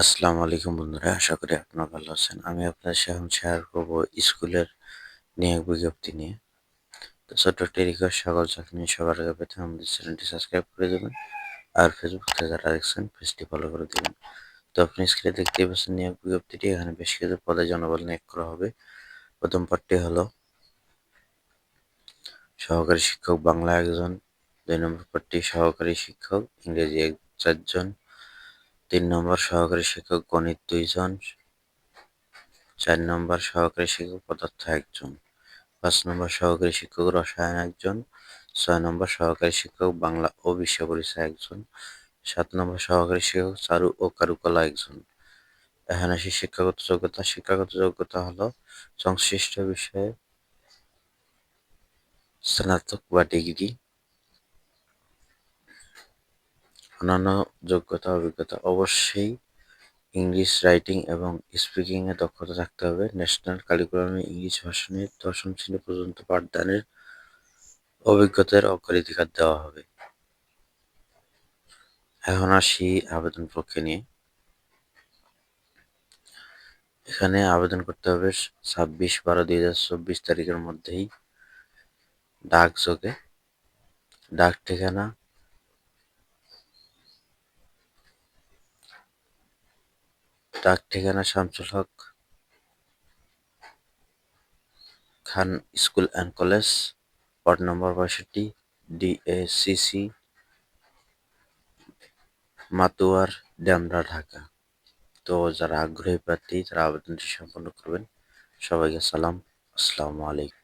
আসসালামু আলাইকুম বন্ধুরা, আশা করি আপনারা ভালো আছেন। আমি আপনাদের সাথে এখন শেয়ার করব স্কুলের নিয়োগ বিজ্ঞপ্তি নিয়ে। তো ছোট্ট একটি সকল চাকরি সবার আগে পেতে আমাদের চ্যানেলটি সাবস্ক্রাইব করে দেবেন আর ফেসবুক থেকে যারা দেখছেন পেজটি ফলো করে দেবেন। তো আপনি স্ক্রিনে দেখতেই পাচ্ছেন নিয়োগ বিজ্ঞপ্তিটি। এখানে বেশ কিছু পদে জনবল নিয়োগ করা হবে। প্রথম পদটি হলো সহকারী শিক্ষক বাংলা একজন, দুই নম্বর পদটি সহকারী শিক্ষক, ইংরেজি এক চারজন তিন নম্বর সহকারী শিক্ষক গণিত দুইজন, চার নম্বর সহকারী শিক্ষক পদার্থ একজন, পাঁচ নম্বর সহকারী শিক্ষক রসায়ন একজন, ছয় নম্বর সহকারী শিক্ষক বাংলা ও বিশ্ব পরিচয় একজন, সাত নম্বর সহকারী শিক্ষক চারু ও কারুকলা একজন। এখানে আসি শিক্ষাগত যোগ্যতা শিক্ষাগত যোগ্যতা হলো সংশ্লিষ্ট বিষয়ে স্নাতক বা ডিগ্রি অন্যান্য যোগ্যতা, অভিজ্ঞতা অবশ্যই ইংলিশ রাইটিং এবং স্পিকিংয়ে দক্ষতা থাকতে হবে। ন্যাশনাল কারিকুলামে ইংলিশ ভাষণে দশম শ্রেণি পর্যন্ত পাঠদানের অভিজ্ঞতার অগ্রাধিকার দেওয়া হবে। এখন আসি আবেদন প্রক্রিয়া নিয়ে। এখানে আবেদন করতে হবে ছাব্বিশ বারো দুই হাজার চব্বিশ তারিখের মধ্যেই ডাক ডাকযোগে ডাক ঠিকানা ডাক ঠিকানা Shamsul Haque Khan school and college, ward number পঁয়ষট্টি, ডিএসিসি, মাতুয়ার ড্যামরা ঢাকা। তো যারা আগ্রহী প্রার্থী, তারা আবেদনটি সম্পন্ন করবেন। সবাইকে সালাম। আসসালামু আলাইকুম।